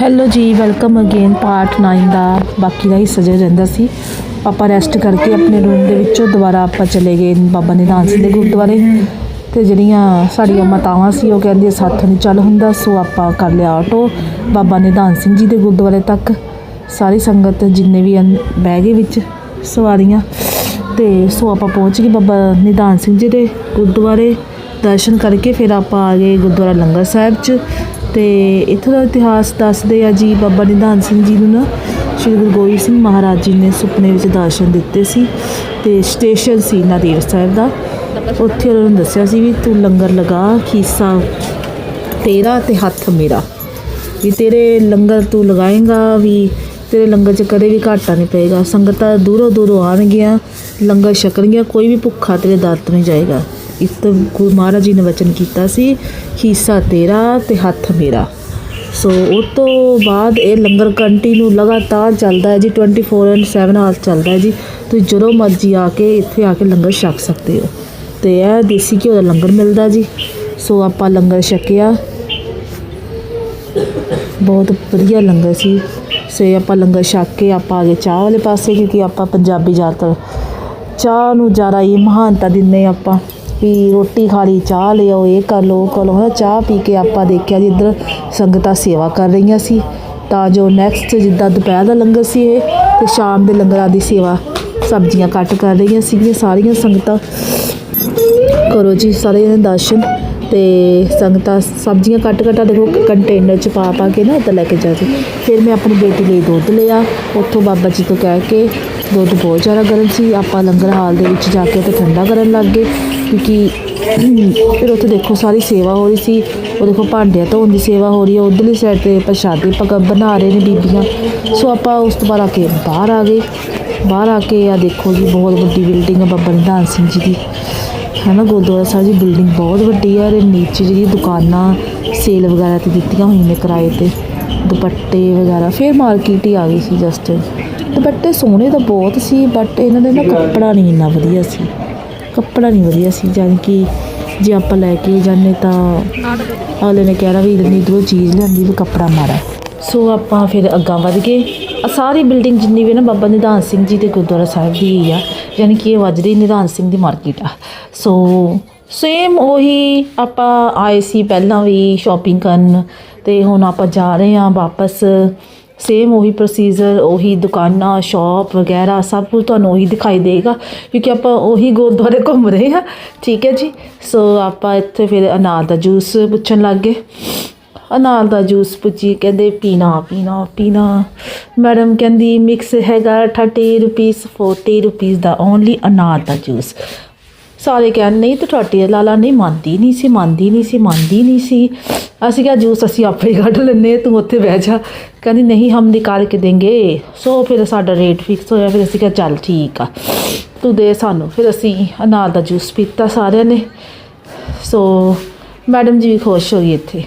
Hello ਜੀ welcome again part 9 ਦਾ ਬਾਕੀ ਦਾ ਹਿੱਸਾ ਜਿਹੜਾ ਰਹਿੰਦਾ ਸੀ। ਆਪਾਂ ਰੈਸਟ ਕਰਕੇ ਆਪਣੇ ਰੂਮ ਦੇ ਵਿੱਚੋਂ ਦੁਬਾਰਾ ਆਪਾਂ ਚਲੇ ਗਏ ਬਾਬਾ ਨਿਧਾਨ ਸਿੰਘ ਦੇ ਗੁਰਦੁਆਰੇ। ਤੇ ਜਿਹੜੀਆਂ ਸਾਡੀਆਂ ਮਾਤਾਵਾਂ ਸੀ, ਉਹ ਕਹਿੰਦੀਆਂ ਸਾਥ ਨਹੀਂ ਚੱਲ ਹੁੰਦਾ, ਸੋ ਆਪਾਂ ਕਰ ਲਿਆ ਆਟੋ ਬਾਬਾ ਨਿਧਾਨ ਸਿੰਘ ਜੀ ਦੇ ਗੁਰਦੁਆਰੇ ਤੱਕ ਸਾਰੀ ਸੰਗਤ ਜਿੰਨੇ ਵੀ ਹਨ, ਬਹਿ ਗਏ ਵਿੱਚ ਸਵਾਰੀਆਂ। ਤੇ ਸੋ ਆਪਾਂ ਪਹੁੰਚ ਗਏ ਬਾਬਾ ਨਿਧਾਨ ਸਿੰਘ ਜੀ ਦੇ ਗੁਰਦੁਆਰੇ। ਦਰਸ਼ਨ ਕਰਕੇ ਫਿਰ ਆਪਾਂ ਆ ਗਏ ਗੁਰਦੁਆਰਾ ਲੰਗਰ ਸਾਹਿਬ 'ਚ। ਤੇ ਇੱਥੋਂ ਦਾ ਇਤਿਹਾਸ ਦੱਸਦੇ ਆ ਜੀ ਬਾਬਾ ਨਿਧਾਨ ਸਿੰਘ ਜੀ ਨੂੰ ਨਾ, ਸ਼੍ਰੀ ਗੁਰੂ ਗੋਬਿੰਦ ਸਿੰਘ ਮਹਾਰਾਜ ਜੀ ਨੇ ਸੁਪਨੇ ਵਿੱਚ ਦਰਸ਼ਨ ਦਿੱਤੇ ਸੀ ਤੇ ਸਟੇਸ਼ਨ ਸੀ ਨਾਦੇੜ ਸਾਹਿਬ ਦਾ। ਉੱਥੇ ਉਹਨਾਂ ਨੂੰ ਦੱਸਿਆ ਸੀ ਵੀ ਤੂੰ ਲੰਗਰ ਲਗਾ, ਖੀਸਾ ਤੇਰਾ ਤੇ ਹੱਥ ਮੇਰਾ। ਵੀ ਤੇਰੇ ਲੰਗਰ ਤੂੰ ਲਗਾਏਗਾ ਵੀ ਤੇਰੇ ਲੰਗਰ 'ਚ ਕਦੇ ਵੀ ਘਾਟਾ ਨਹੀਂ ਪਏਗਾ। ਸੰਗਤਾਂ ਦੂਰੋਂ ਦੂਰੋਂ ਆਉਣਗੀਆਂ, ਲੰਗਰ ਛਕਣਗੀਆਂ, ਕੋਈ ਵੀ ਭੁੱਖਾ ਤੇਰੇ ਦਰ ਤੋਂ ਨਹੀਂ ਜਾਏਗਾ। ਇਸ ਤੋਂ ਗੁਰੂ ਮਹਾਰਾਜ ਜੀ ਨੇ ਵਚਨ ਕੀਤਾ ਸੀ ਹਿੱਸਾ ਤੇਰਾ ਤੇ ਹੱਥ ਮੇਰਾ। ਸੋ ਉਹ ਤੋਂ ਬਾਅਦ ਇਹ ਲੰਗਰ ਕੰਟੀਨਿਊ ਲਗਾਤਾਰ ਚੱਲਦਾ ਹੈ ਜੀ 24/7 ਹਾਲ ਚੱਲਦਾ ਹੈ ਜੀ। ਤੁਸੀਂ ਜਦੋਂ ਮਰਜ਼ੀ ਆ ਕੇ ਇੱਥੇ ਆ ਕੇ ਲੰਗਰ ਛਕ ਸਕਦੇ ਹੋ। ਤੇ ਇਹ ਦੇਸੀ ਘਿਓ ਦਾ ਲੰਗਰ ਮਿਲਦਾ ਜੀ। ਸੋ ਆਪਾਂ ਲੰਗਰ ਛਕਿਆ। ਬਹੁਤ ਵਧੀਆ ਲੰਗਰ ਸੀ। ਸੇ ਆਪਾਂ ਲੰਗਰ ਛਕ ਕੇ ਆਪਾਂ ਆ ਗਏ ਚਾਹ ਵਾਲੇ ਪਾਸੇ, ਕਿਉਂਕਿ ਆਪਾਂ ਪੰਜਾਬੀ ਜ਼ਿਆਦਾਤਰ ਚਾਹ ਨੂੰ ਜ਼ਿਆਦਾ ਹੀ ਮਹਾਨਤਾ ਦਿੰਦੇ ਹਾਂ ਆਪਾਂ। ਵੀ ਰੋਟੀ ਖਾ ਲਈ ਚਾਹ ਲਿਆਓ, ਇਹ ਕਰ ਲਓ ਕਰ ਲਓ। ਹੈ ਚਾਹ ਪੀ ਕੇ ਆਪਾਂ ਦੇਖਿਆ ਜੀ ਇੱਧਰ ਸੰਗਤਾਂ ਸੇਵਾ ਕਰ ਰਹੀਆਂ ਸੀ। ਤਾਂ ਜੋ ਨੈਕਸਟ ਜਿੱਦਾਂ ਦੁਪਹਿਰ ਦਾ ਲੰਗਰ ਸੀ ਇਹ, ਤੇ ਸ਼ਾਮ ਦੇ ਲੰਗਰਾਂ ਦੀ ਸੇਵਾ ਸਬਜ਼ੀਆਂ ਕੱਟ ਕਰ ਰਹੀਆਂ ਸੀਗੀਆਂ ਸਾਰੀਆਂ ਸੰਗਤਾਂ। ਕਰੋ ਜੀ ਸਾਰੇ ਜਣੇ ਦਰਸ਼ਨ ਤੇ ਸੰਗਤਾਂ ਸਬਜ਼ੀਆਂ ਕੱਟ ਕੱਟਾ ਦੇਖੋ ਕੰਟੇਨਰ ਚ ਪਾ ਪਾ ਕੇ ਨਾ ਇੱਦਾਂ ਲੈ ਕੇ ਜਾ ਜੀ ਫਿਰ ਮੈਂ ਆਪਣੀ ਬੇਟੀ ਲਈ ਦੁੱਧ ਲਿਆ, ਉੱਥੋਂ ਬਾਬਾ ਜੀ ਤੋਂ ਕਹਿ ਕੇ ਦੁੱਧ ਬਹੁਤ ਜ਼ਿਆਦਾ ਗਰਮ ਸੀ। ਆਪਾਂ ਲੰਗਰ ਹਾਲ ਦੇ ਵਿੱਚ ਜਾ ਕੇ ਉੱਥੇ ਠੰਡਾ ਕਰਨ ਲੱਗ ਗਏ ਕਿਉਂਕਿ ਫਿਰ ਉੱਥੇ ਦੇਖੋ ਸਾਰੀ ਸੇਵਾ ਹੋ ਰਹੀ ਸੀ। ਉਹ ਦੇਖੋ ਭਾਂਡਿਆਂ ਧੋਣ ਦੀ ਸੇਵਾ ਹੋ ਰਹੀ ਹੈ। ਉਧਰਲੀ ਸਾਈਡ ਤੇ ਪ੍ਰਸ਼ਾਦੇ ਪਕ, ਬਣਾ ਰਹੇ ਨੇ ਬੀਬੀਆਂ। ਸੋ ਆਪਾਂ ਉਸ ਤੋਂ ਬਾਅਦ ਆ ਕੇ ਬਾਹਰ ਆ ਗਏ। ਬਾਹਰ ਆ ਕੇ ਆ ਦੇਖੋ ਜੀ ਬਹੁਤ ਵੱਡੀ ਬਿਲਡਿੰਗ ਹੈ ਬਾਬਾ ਨਿਧਾਨ ਸਿੰਘ ਜੀ ਦੀ। ਹੈ ਨਾ ਗੁਰਦੁਆਰਾ ਸਾਹਿਬ ਦੀ ਬਿਲਡਿੰਗ ਬਹੁਤ ਵੱਡੀ ਹੈ ਤੇ ਨੀਚੇ ਜਿਹੜੀ ਦੁਕਾਨਾਂ ਸੇਲ ਵਗੈਰਾ ਤੇ ਦਿੱਤੀਆਂ ਹੋਈਆਂ ਨੇ ਕਿਰਾਏ ਤੇ। ਦੁਪੱਟੇ ਵਗੈਰਾ, ਫਿਰ ਮਾਰਕੀਟ ਹੀ ਆ ਗਈ ਸੀ ਜਸਟ ਦੁਪੱਟੇ ਸੋਹਣੇ ਤਾਂ ਬਹੁਤ ਸੀ ਬਟ ਇਹਨਾਂ ਦੇ ਨਾ ਕੱਪੜਾ ਨਹੀਂ ਇੰਨਾ ਵਧੀਆ ਸੀ। ਕੱਪੜਾ ਨਹੀਂ ਵਧੀਆ ਸੀ, ਜਾਣੀ ਕਿ ਜੇ ਆਪਾਂ ਲੈ ਕੇ ਜਾਂਦੇ ਤਾਂ ਅਗਲੇ ਨੇ ਕਹਿਣਾ ਵੀ ਇੰਨੀ ਦੂਰ ਚੀਜ਼ ਲੈਂਦੀ ਵੀ ਕੱਪੜਾ ਮਾੜਾ। ਸੋ ਆਪਾਂ ਫਿਰ ਅੱਗਾ ਵਧ ਗਏ। ਆ ਸਾਰੀ ਬਿਲਡਿੰਗ ਜਿੰਨੀ ਵੀ ਨਾ, ਬਾਬਾ ਨਿਧਾਨ ਸਿੰਘ ਜੀ ਦੇ ਗੁਰਦੁਆਰਾ ਸਾਹਿਬ ਦੀ ਹੀ ਆ। ਯਾਨੀ ਕਿ ਇਹ ਵੱਜਦੀ ਨਿਧਾਨ ਸਿੰਘ ਦੀ ਮਾਰਕੀਟ ਆ। ਸੋ ਸੇਮ ਉਹੀ ਆਪਾਂ ਆਏ ਸੀ ਪਹਿਲਾਂ ਵੀ ਸ਼ਾਪਿੰਗ ਕਰਨ। ਤੇ ਹੁਣ ਆਪਾਂ ਜਾ ਰਹੇ ਹਾਂ ਵਾਪਸ। ਸੇਮ ਉਹੀ ਪ੍ਰੋਸੀਜਰ ਉਹੀ ਦੁਕਾਨਾਂ ਸ਼ਾਪ ਵਗੈਰਾ, ਸਭ ਕੁਝ ਤੁਹਾਨੂੰ ਉਹੀ ਦਿਖਾਈ ਦੇਗਾ, ਕਿਉਂਕਿ ਆਪਾਂ ਉਹੀ ਗੁਰਦੁਆਰੇ ਘੁੰਮ ਰਹੇ ਹਾਂ। ਠੀਕ ਹੈ ਜੀ? ਸੋ ਆਪਾਂ ਇੱਥੇ ਫਿਰ ਅਨਾਰ ਦਾ ਜੂਸ ਪੁੱਛਣ ਲੱਗ। ਗਏ ਅਨਾਰ ਦਾ ਜੂਸ ਪੁੱਛੀ, ਕਹਿੰਦੇ ਪੀਣਾ ਪੀਣਾ ਪੀਣਾ। ਮੈਡਮ ਕਹਿੰਦੀ ਮਿਕਸ ਹੈਗਾ 30 ਰੁਪੀਸ 40 ਰੁਪੀਸ ਦਾ ਓਨਲੀ ਅਨਾਰ ਦਾ ਜੂਸ ਸਾਰੇ ਕਹਿਣ, ਨਹੀਂ ਤੇ ਤੁਹਾਡੀ ਲਾਲਾ ਨਹੀਂ ਮੰਨਦੀ, ਨਹੀਂ ਸੀ, ਮੰਨਦੀ ਨਹੀਂ ਸੀ, ਮੰਨਦੀ ਨਹੀਂ ਸੀ। ਅਸੀਂ ਕਿਹਾ, ਜੂਸ ਅਸੀਂ ਆਪੇ ਹੀ ਕੱਢ ਲੈਨੇ ਤੂੰ ਉੱਥੇ ਬਹਿ ਜਾ। ਕਹਿੰਦੀ, ਨਹੀਂ, ਹਮ ਨਿਕਾਲ ਕੇ ਦੇਂਗੇ। ਸੋ ਫਿਰ ਸਾਡਾ ਰੇਟ ਫਿਕਸ ਹੋਇਆ, ਫਿਰ ਅਸੀਂ ਕਿਹਾ, ਚੱਲ ਠੀਕ ਆ। ਤੂੰ ਦੇ ਸਾਨੂੰ। ਫਿਰ ਅਸੀਂ ਅਨਾਰ ਦਾ ਜੂਸ ਪੀਤਾ ਸਾਰਿਆਂ ਨੇ। ਸੋ ਮੈਡਮ ਜੀ ਵੀ ਖੁਸ਼ ਹੋ ਗਈ ਇੱਥੇ।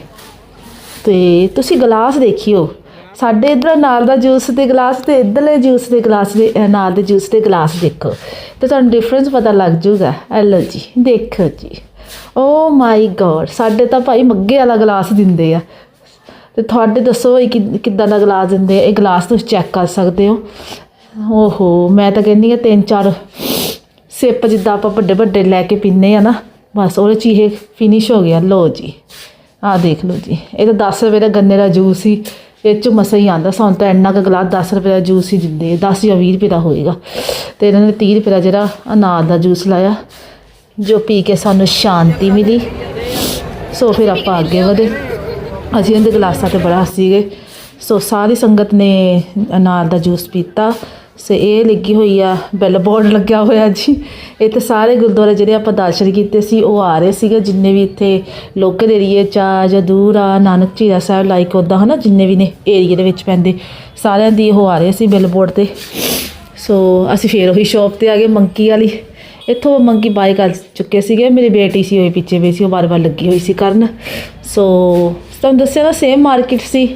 ਤੇ ਤੁਸੀਂ ਗਲਾਸ ਦੇਖਿਓ। ਸਾਡੇ ਇਧਰ ਅਨਾਰ ਦਾ ਜੂਸ ਦੇ ਗਲਾਸ ਤੇ ਇਧਰਲੇ ਜੂਸ ਦੇ ਗਲਾਸ ਦੇ, ਅਨਾਰ ਦੇ ਜੂਸ ਦੇ ਗਲਾਸ ਦੇਖੋ। ਤੇ ਤੁਹਾਨੂੰ ਡਿਫਰੈਂਸ ਪਤਾ ਲੱਗ ਜਾਊਗਾ। ਇਹ ਲਓ ਜੀ, ਦੇਖੋ ਜੀ। ਓ ਮਾਈ ਗॉड ਸਾਡੇ ਤਾਂ ਭਾਈ ਮੱਗੇ ਵਾਲਾ ਗਲਾਸ ਦਿੰਦੇ ਆ। ਤੇ ਤੁਹਾਡੇ ਦੱਸੋ ਇਹ ਕਿੱਦਾਂ ਦਾ ਗਲਾਸ ਦਿੰਦੇ ਆ? ਇਹ ਗਲਾਸ ਤੁਸੀਂ ਚੈੱਕ ਕਰ ਸਕਦੇ ਹੋ। ਓਹੋ, ਮੈਂ ਤਾਂ ਕਹਿੰਦੀ ਆ ਤਿੰਨ ਚਾਰ ਸਿਪ ਜਿੱਦਾਂ ਆਪਾਂ ਵੱਡੇ ਵੱਡੇ ਲੈ ਕੇ ਪੀਨੇ ਆ ਨਾ, ਬਸ ਉਹਦੇ ਚ ਹੀ ਇਹ ਫਿਨਿਸ਼ ਹੋ ਗਿਆ। ਲਓ ਜੀ, ਆਹ ਦੇਖ ਲਓ ਜੀ। ਇਹ ਤਾਂ 10 ਰੁਪਏ ਦਾ ਗੰਨੇ ਦਾ ਜੂਸ ਸੀ। ਇਹ ਚ ਮਸਾ ਹੀ ਆਂਦਾ ਸਾਨੂੰ ਤਾਂ ਇੰਨਾ ਕੁ ਗਲਾਸ 10 ਰੁਪਏ ਦਾ ਜੂਸ ਹੀ ਦਿੰਦੇ 10 ਜਾਂ 20 ਰੁਪਏ ਦਾ ਹੋਏਗਾ। ਤੇ ਇਹਨਾਂ ਨੇ 30 ਰੁਪਏ ਦਾ ਜਿਹੜਾ ਅਨਾਰ ਦਾ ਜੂਸ ਲਾਇਆ। ਜੋ ਪੀ ਕੇ ਸਾਨੂੰ ਸ਼ਾਂਤੀ ਮਿਲੀ। ਸੋ ਫਿਰ ਆਪਾਂ ਅੱਗੇ ਵਧੇ। ਅਸੀਂ ਇਹਦੇ ਗਲਾਸਾਂ ਤੇ ਬੜਾ ਹੱਸੀਗੇ ਸੋ ਸਾਰੀ ਸੰਗਤ ਨੇ ਅਨਾਰ ਦਾ ਜੂਸ ਪੀਤਾ। ਸੇ ਇਹ ਲੱਗੀ ਹੋਈ ਆ ਬੈਲ ਬੋਰਡ ਲੱਗਿਆ ਹੋਇਆ ਜੀ। ਇੱਥੇ ਸਾਰੇ ਗੁਰਦੁਆਰੇ ਜਿਹੜੇ ਆਪਾਂ ਦਰਸ਼ਨ ਕੀਤੇ ਸੀ, ਉਹ ਆ ਰਹੇ ਸੀਗੇ। ਜਿੰਨੇ ਵੀ ਇੱਥੇ ਲੋਕਲ ਏਰੀਏ ਚ ਆ ਜਾਂ ਦੂਰ ਆ, ਨਾਨਕ ਝੀਰਾ ਸਾਹਿਬ ਲਾਈਕ ਉਦਾਂ ਹਨਾ, ਜਿੰਨੇ ਵੀ ਨੇ ਏਰੀਏ ਦੇ ਵਿੱਚ ਪੈਂਦੇ, ਸਾਰਿਆਂ ਦੀ ਉਹ ਆ ਰਹੇ ਸੀ ਬੈਲ ਬੋਰਡ ਤੇ। ਸੋ ਅਸੀਂ ਫੇਰ ਉਹੀ ਸ਼ਾਪ ਤੇ ਆ ਗਏ ਮੰਕੀ ਵਾਲੀ। ਇੱਥੋਂ ਮੰਕੀ ਬਾਈ ਕਰ ਚੁੱਕੇ ਸੀਗੇ, ਮੇਰੀ ਬੇਟੀ ਸੀ ਹੋਈ ਪਿੱਛੇ ਵੀ ਸੀ, ਉਹ ਬਾਰ-ਬਾਰ ਲੱਗੀ ਹੋਈ ਸੀ ਕਰਨ। ਸੋ ਤੁਹਾਨੂੰ ਦੱਸਿਆ ਨਾ ਸੇਮ ਮਾਰਕੀਟ ਸੀ,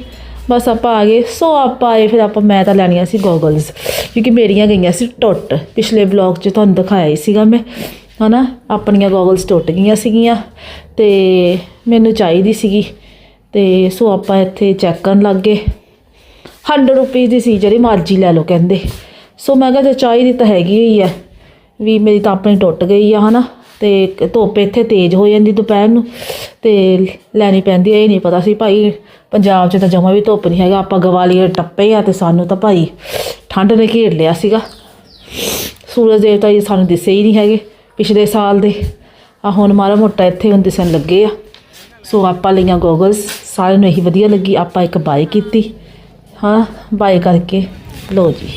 ਬਸ ਆਪਾਂ ਆ ਗਏ। ਸੋ ਆਪਾਂ ਆਏ, ਫਿਰ ਆਪਾਂ ਮੈਂ ਤਾਂ ਲੈਣੀਆਂ ਸੀ ਗੋਗਲਸ ਕਿਉਂਕਿ ਮੇਰੀਆਂ ਗਈਆਂ ਸੀ ਟੁੱਟ। ਪਿਛਲੇ ਵਲੌਗ 'ਚ ਤੁਹਾਨੂੰ ਦਿਖਾਇਆ ਹੀ ਸੀਗਾ ਮੈਂ, ਹਨਾ? ਆਪਣੀਆਂ ਗੋਗਲਸ ਟੁੱਟ ਗਈਆਂ ਸੀਗੀਆਂ, ਤੇ ਮੈਨੂੰ ਚਾਹੀਦੀ ਸੀਗੀ। ਤੇ ਸੋ ਆਪਾਂ ਇੱਥੇ ਚੈੱਕ ਕਰਨ ਲੱਗ ਗਏ। 100 ਰੁਪਏ ਦੀ ਸੀ, ਜਿਹੜੀ ਮਰਜ਼ੀ ਲੈ ਲਓ ਕਹਿੰਦੇ। ਸੋ ਮੈਂ ਕਿਹਾ ਜੇ ਚਾਹੀਦੀ ਤਾਂ ਹੈਗੀ ਹੀ ਆ। ਵੀ ਮੇਰੀ ਤਾਂ ਆਪਣੀ ਟੁੱਟ ਗਈ ਆ, ਹਨਾ? ਤੇ ਇੱਕ ਧੁੱਪ ਇੱਥੇ ਤੇਜ਼ ਹੋ ਜਾਂਦੀ ਦੁਪਹਿਰ ਨੂੰ, ਤੇ ਲੈਣੀ ਪੈਂਦੀ ਇਹ ਨਹੀਂ ਪਤਾ ਸੀ ਭਾਈ, ਪੰਜਾਬ 'ਚ ਤਾਂ ਜਮਾ ਵੀ ਧੁੱਪ ਨਹੀਂ ਹੈਗਾ, ਆਪਾਂ ਗਵਾਲੀਅਰ ਟੱਪੇ ਆ ਤੇ ਸਾਨੂੰ ਤਾਂ ਭਾਈ ਠੰਡ ਨੇ ਘੇਰ ਲਿਆ ਸੀਗਾ। ਸੂਰਜ ਦੇਵਤਾ ਜੀ ਸਾਨੂੰ ਦਿਸੇ ਹੀ ਨਹੀਂ ਹੈਗੇ ਪਿਛਲੇ ਸਾਲ ਦੇ। ਆ ਹੁਣ ਮਾੜਾ ਮੋਟਾ ਇੱਥੇ ਹੁਣ ਦਿਸਣ ਲੱਗੇ ਆ। ਸੋ ਆਪਾਂ ਲਈਆਂ ਗੋਗਲਸ ਸਾਰਿਆਂ ਨੂੰ ਇਹੀ ਵਧੀਆ ਲੱਗੀ, ਆਪਾਂ ਇੱਕ ਬਾਈ ਕੀਤੀ, ਹਾਂ ਬਾਈ ਕਰਕੇ ਲੋ ਜੀ,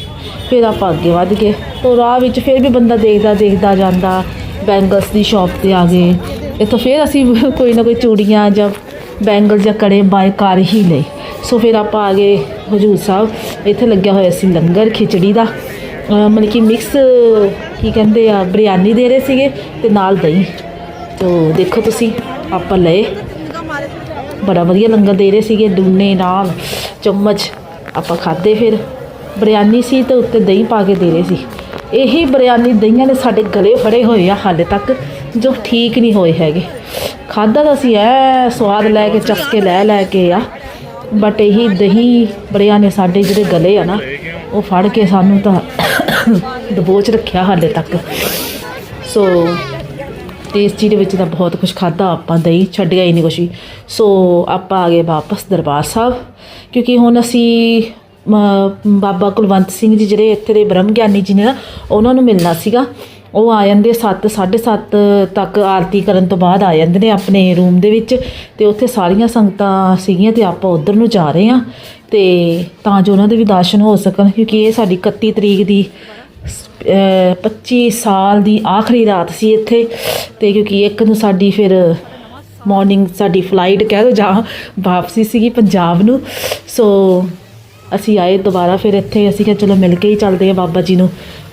ਫਿਰ ਆਪਾਂ ਅੱਗੇ ਵੱਧ ਗਏ। ਤੋ ਰਾਹ ਵਿੱਚ ਫਿਰ ਵੀ ਬੰਦਾ ਦੇਖਦਾ ਦੇਖਦਾ ਜਾਂਦਾ ਬੈਂਗਲਸ ਦੀ ਸ਼ਾਪ ਤੇ ਆ ਗਏ। ਇੱਥੋਂ ਫਿਰ ਅਸੀਂ ਕੋਈ ਨਾ ਕੋਈ ਚੂੜੀਆਂ ਜਾਂ ਬੈਂਗਲ ਜਾਂ ਕੜੇ ਬਾਏ ਕਰ ਹੀ ਲਏ। ਸੋ ਫਿਰ ਆਪਾਂ ਆ ਗਏ ਹਜੂਰ ਸਾਹਿਬ। ਇੱਥੇ ਲੱਗਿਆ ਹੋਇਆ ਸੀ ਲੰਗਰ ਖਿਚੜੀ ਦਾ। ਮਤਲਬ ਕਿ ਮਿਕਸ ਕੀ ਕਹਿੰਦੇ ਆ ਬਿਰਿਆਨੀ ਦੇ ਰਹੇ ਸੀਗੇ ਤੇ ਨਾਲ ਦਹੀਂ। ਤੋ ਦੇਖੋ ਤੁਸੀਂ, ਆਪਾਂ ਲਏ। ਬੜਾ ਵਧੀਆ ਲੰਗਰ ਦੇ ਰਹੇ ਸੀਗੇ ਡੂਨੇ ਨਾਲ, ਚਮਚ ਆਪਾਂ ਖਾਦੇ ਫਿਰ। ਬਰਿਆਨੀ ਸੀ ਤੇ ਉੱਤੇ ਦਹੀਂ ਪਾ ਕੇ ਦੇ ਰਹੇ ਸੀ। ਇਹੀ ਬਰਿਆਨੀ ਦਹੀਂਆਂ ਨੇ ਸਾਡੇ ਗਲੇ ਫੜੇ ਹੋਏ ਆ ਹਾਲੇ ਤੱਕ, ਜੋ ਠੀਕ ਨਹੀਂ ਹੋਏ ਹੈਗੇ। ਖਾਦਾ ਤਾਂ ਅਸੀਂ ਐ ਸਵਾਦ ਲੈ ਕੇ ਚੱਕ ਕੇ ਲੈ ਲੈ ਕੇ ਆ ਬਟ ਇਹੀ ਦਹੀਂ ਬਿਰਿਆਨੀ ਸਾਡੇ ਜਿਹੜੇ ਗਲੇ ਆ ਨਾ, ਉਹ ਫੜ ਕੇ ਸਾਨੂੰ ਤਾਂ ਦਬੋਚ ਰੱਖਿਆ ਹਾਲੇ ਤੱਕ। ਸੋ ਟੇਸਟੀ ਦੇ ਵਿੱਚ ਤਾਂ ਬਹੁਤ ਕੁਝ ਖਾਦਾ ਆਪਾਂ ਦਹੀਂ ਛੱਡਿਆ ਹੀ ਨਹੀਂ ਕੁਛ ਵੀ। ਸੋ ਆਪਾਂ ਆ ਗਏ ਵਾਪਸ ਦਰਬਾਰ ਸਾਹਿਬ, ਕਿਉਂਕਿ ਹੁਣ ਅਸੀਂ ਬਾਬਾ ਕੁਲਵੰਤ ਸਿੰਘ ਜੀ ਜਿਹੜੇ ਇੱਥੇ ਦੇ ਬ੍ਰਹਮ ਗਿਆਨੀ ਜੀ ਨੇ ਨਾ ਉਹਨਾਂ ਨੂੰ ਮਿਲਣਾ ਸੀਗਾ। ਉਹ ਆ ਜਾਂਦੇ 7 7:30 ਤੱਕ ਆਰਤੀ ਕਰਨ ਤੋਂ ਬਾਅਦ ਆ ਜਾਂਦੇ ਨੇ ਆਪਣੇ ਰੂਮ ਦੇ ਵਿੱਚ ਤੇ ਉੱਥੇ ਸਾਰੀਆਂ ਸੰਗਤਾਂ ਸੀਗੀਆਂ ਤੇ ਆਪਾਂ ਉਧਰ ਨੂੰ ਜਾ ਰਹੇ ਹਾਂ ਤੇ ਤਾਂ ਜੋ ਉਹਨਾਂ ਦੇ ਵੀ ਦਰਸ਼ਨ ਹੋ ਸਕਣ, ਕਿਉਂਕਿ ਇਹ ਸਾਡੀ 31 ਤਰੀਕ ਦੀ, ਅਹ 25 ਸਾਲ ਦੀ ਆਖਰੀ ਰਾਤ ਸੀ ਇੱਥੇ ਤੇ ਕਿਉਂਕਿ ਇੱਕ ਨੂੰ ਸਾਡੀ ਫਿਰ ਮਾਰਨਿੰਗ ਸਾਡੀ ਫਲਾਈਟ ਕਹਿ ਲਓ ਜਾਂ ਵਾਪਸੀ ਸੀਗੀ ਪੰਜਾਬ ਨੂੰ। ਸੋ ਅਸੀਂ ਆਏ ਦੁਬਾਰਾ, ਫਿਰ ਇੱਥੇ ਅਸੀਂ ਕਿਹਾ, ਚਲੋ ਮਿਲ ਕੇ ਹੀ ਚੱਲਦੇ ਆ ਬਾਬਾ ਜੀ ਨੂੰ,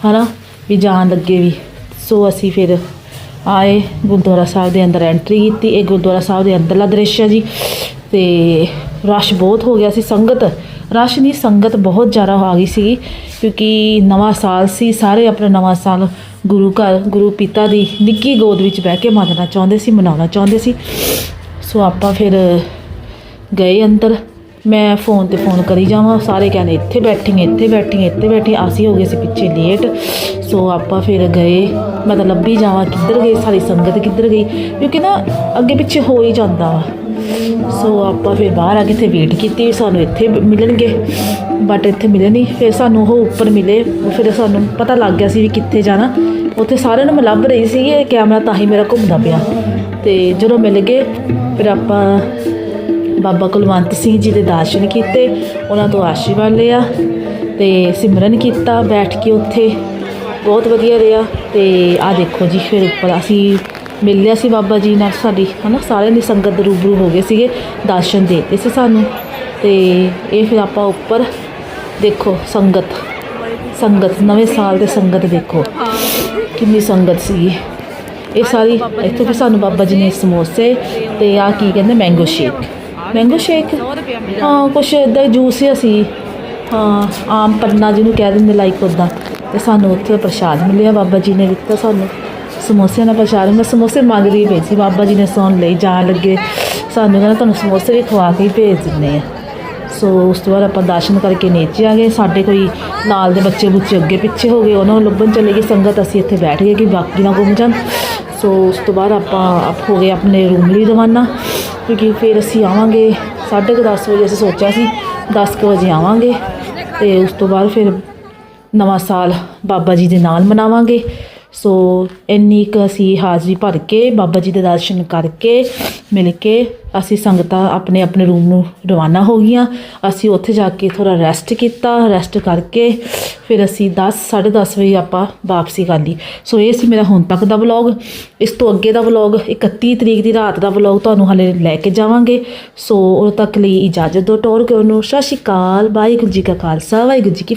ਹਨਾ? ਵੀ ਜਾਣ ਲੱਗੇ ਵੀ। ਸੋ ਅਸੀਂ ਫਿਰ ਆਏ ਗੁਰਦੁਆਰਾ ਸਾਹਿਬ ਦੇ ਅੰਦਰ ਐਂਟਰੀ ਕੀਤੀ। ਇਹ ਗੁਰਦੁਆਰਾ ਸਾਹਿਬ ਦੇ ਅੰਦਰਲਾ ਦ੍ਰਿਸ਼ ਹੈ ਜੀ। ਤੇ ਰਸ਼ ਬਹੁਤ ਹੋ ਗਿਆ ਸੀ, ਸੰਗਤ, ਰਸ਼ ਨਹੀਂ, ਸੰਗਤ ਬਹੁਤ ਜ਼ਿਆਦਾ ਆ ਗਈ ਸੀ, ਕਿਉਂਕਿ ਨਵਾਂ ਸਾਲ ਸੀ, ਸਾਰੇ ਆਪਣਾ ਨਵਾਂ ਸਾਲ ਗੁਰੂ ਘਰ, ਗੁਰੂ ਪਿਤਾ ਦੀ ਨਿੱਕੀ ਗੋਦ ਵਿੱਚ ਬਹਿ ਕੇ ਮੰਨਣਾ ਚਾਹੁੰਦੇ ਸੀ, ਮਨਾਉਣਾ ਚਾਹੁੰਦੇ ਸੀ। ਸੋ ਆਪਾਂ ਫਿਰ ਗਏ ਅੰਦਰ। ਮੈਂ ਫੋਨ ਤੇ ਫੋਨ ਕਰੀ ਜਾਵਾਂ ਸਾਰੇ ਕਹਿੰਦੇ ਇੱਥੇ ਬੈਠੀ ਹਾਂ, ਇੱਥੇ ਬੈਠੀ ਹਾਂ, ਇੱਥੇ ਬੈਠੀ ਹਾਂ। ਅਸੀਂ ਹੋ ਗਏ ਸੀ ਪਿੱਛੇ ਲੇਟ ਸੋ ਆਪਾਂ ਫਿਰ ਗਏ ਮੈਂ ਤਾਂ ਲੱਭੀ ਜਾਵਾਂ ਕਿੱਧਰ ਗਈ ਸਾਰੀ ਸੰਗਤ ਕਿੱਧਰ ਗਈ? ਕਿਉਂਕਿ ਨਾ ਅੱਗੇ ਪਿੱਛੇ ਹੋ ਹੀ ਜਾਂਦਾ ਵਾ। ਸੋ ਆਪਾਂ ਫਿਰ ਬਾਹਰ ਆ ਕੇ ਇੱਥੇ ਵੇਟ ਕੀਤੀ ਵੀ ਸਾਨੂੰ ਇੱਥੇ ਮਿਲਣਗੇ। ਬਟ ਇੱਥੇ ਮਿਲੇ ਨਹੀਂ ਫਿਰ ਸਾਨੂੰ ਉਹ ਉੱਪਰ ਮਿਲੇ। ਫਿਰ ਸਾਨੂੰ ਪਤਾ ਲੱਗ ਗਿਆ ਸੀ ਵੀ ਕਿੱਥੇ ਜਾਣਾ। ਉੱਥੇ ਸਾਰਿਆਂ ਨੂੰ ਮੈਂ ਲੱਭ ਰਹੀ ਸੀ ਇਹ ਕੈਮਰਾ ਤਾਂ ਹੀ ਮੇਰਾ ਘੁੰਮਦਾ ਪਿਆ। ਤੇ ਜਦੋਂ ਮਿਲ ਗਏ ਫਿਰ ਆਪਾਂ ਬਾਬਾ ਕੁਲਵੰਤ ਸਿੰਘ ਜੀ ਦੇ ਦਰਸ਼ਨ ਕੀਤੇ, ਉਹਨਾਂ ਤੋਂ ਆਸ਼ੀਰਵਾਦ ਲਿਆ ਤੇ ਸਿਮਰਨ ਕੀਤਾ, ਬੈਠ ਕੇ ਉੱਥੇ। ਬਹੁਤ ਵਧੀਆ ਰਿਹਾ ਤੇ ਆ ਦੇਖੋ ਜੀ, ਫਿਰ ਉੱਪਰ ਅਸੀਂ ਮਿਲ ਲਿਆ ਸੀ ਬਾਬਾ ਜੀ ਨਾਲ ਸਾਡੀ, ਹਨਾ, ਸਾਰਿਆਂ ਦੀ ਸੰਗਤ ਦੇ ਰੂਬਰੂ ਹੋ ਗਏ ਸੀਗੇ, ਦਰਸ਼ਨ ਦੇ ਦਿੱਤੇ ਸੀ ਸਾਨੂੰ। ਤੇ ਇਹ ਫਿਰ ਆਪਾਂ ਉੱਪਰ ਦੇਖੋ ਸੰਗਤ ਸੰਗਤ, ਨਵੇਂ ਸਾਲ ਦੇ ਸੰਗਤ ਦੇਖੋ, ਕਿੰਨੀ ਸੰਗਤ ਸੀਗੀ। ਇਹ ਸਾਰੀ, ਇੱਥੇ ਵੀ ਸਾਨੂੰ ਬਾਬਾ ਜੀ ਨੇ ਸਮੋਸੇ ਤੇ ਆ ਕੀ ਕਹਿੰਦੇ ਮੈਂਗੋ ਸ਼ੇਕ ਮੈਂਗੋ ਸ਼ੇਕ ਹਾਂ, ਕੁਛ ਇਦਾਂ ਜੂਸ ਹੀ ਸੀ। ਹਾਂ, ਆਮ ਪੰਨਾ ਜਿਹਨੂੰ ਕਹਿ ਦਿੰਦੇ ਲਾਈਕ ਉਦਾਂ ਤੇ ਸਾਨੂੰ ਉੱਥੇ ਪ੍ਰਸ਼ਾਦ ਮਿਲਿਆ, ਬਾਬਾ ਜੀ ਨੇ ਦਿੱਤਾ ਸਾਨੂੰ। ਸਮੋਸਿਆਂ ਨਾਲ ਪ੍ਰਸ਼ਾਦ, ਮੈਂ ਸਮੋਸੇ ਮੰਗ ਮੰਗਦੀ ਪਈ ਸੀ, ਬਾਬਾ ਜੀ ਨੇ ਸੌਣ ਲਈ ਜਾਣ ਲੱਗੇ। ਸਾਨੂੰ ਕਹਿੰਦਾ, ਤੁਹਾਨੂੰ ਸਮੋਸੇ ਵੀ ਖਵਾ ਕੇ ਭੇਜ ਦਿੰਦੇ ਆ। ਸੋ ਉਸ ਤੋਂ ਬਾਅਦ ਆਪਾਂ ਦਰਸ਼ਨ ਕਰਕੇ ਨੀਚੇ ਆ ਗਏ। ਸਾਡੇ ਕੋਈ ਨਾਲ ਦੇ ਬੱਚੇ ਬੁੱਚੇ ਅੱਗੇ ਪਿੱਛੇ ਹੋ ਗਏ, ਉਹਨਾਂ ਨੂੰ ਲੱਭਣ ਚਲੇ ਗਈ ਸੰਗਤ ਅਸੀਂ ਇੱਥੇ ਬੈਠ ਗਏ ਕਿ ਬਾਕੀ ਨਾ ਗੁੰਮ ਜਾਣ। ਸੋ ਉਸ ਤੋਂ ਬਾਅਦ ਆਪਾਂ ਹੋ ਗਏ ਆਪਣੇ ਰੂਮ ਲਈ ਰਵਾਨਾ, ਕਿਉਂਕਿ ਫਿਰ ਅਸੀਂ ਆਵਾਂਗੇ 10:30 ਵਜੇ, ਅਸੀਂ ਸੋਚਿਆ ਸੀ 10 ਕੁ ਵਜੇ ਆਵਾਂਗੇ ਤੇ ਉਸ ਤੋਂ ਬਾਅਦ ਫਿਰ ਨਵਾਂ ਸਾਲ ਬਾਬਾ ਜੀ ਦੇ ਨਾਲ ਮਨਾਵਾਂਗੇ। ਸੋ ਇੰਨੀ ਕੁ ਅਸੀਂ ਹਾਜ਼ਰੀ ਭਰ ਕੇ, ਬਾਬਾ ਜੀ ਦੇ ਦਰਸ਼ਨ ਕਰਕੇ ਮਿਲ ਕੇ ਅਸੀਂ ਸੰਗਤਾਂ ਆਪਣੇ ਆਪਣੇ ਰੂਮ ਨੂੰ ਰਵਾਨਾ ਹੋ ਗਈਆਂ। ਅਸੀਂ ਉੱਥੇ ਜਾ ਕੇ ਥੋੜਾ ਰੈਸਟ ਕੀਤਾ ਰੈਸਟ ਕਰਕੇ ਫਿਰ ਅਸੀਂ 10 10:30 ਵਜੇ ਆਪਾਂ ਵਾਪਸੀ ਕਰ ਲਈ। ਸੋ ਇਹ ਸੀ ਮੇਰਾ ਹੁਣ ਤੱਕ ਦਾ ਵਲੌਗ। ਇਸ ਤੋਂ ਅੱਗੇ ਦਾ ਵਲੌਗ 31 ਤਰੀਕ ਦੀ ਰਾਤ ਦਾ ਵਲੌਗ ਤੁਹਾਨੂੰ ਹਲੇ ਲੈ ਕੇ ਜਾਵਾਂਗੇ। ਸੋ ਉਦੋਂ ਤੱਕ ਲਈ ਇਜਾਜ਼ਤ ਦਿਓ ਟੋਰ ਕੇ ਉਹਨੂੰ। ਸਤਿ ਸ਼੍ਰੀ ਅਕਾਲ, ਵਾਹਿਗੁਰੂ ਜੀ ਕਾ ਖਾਲਸਾ, ਵਾਹਿਗੁਰੂ ਜੀ ਕੀ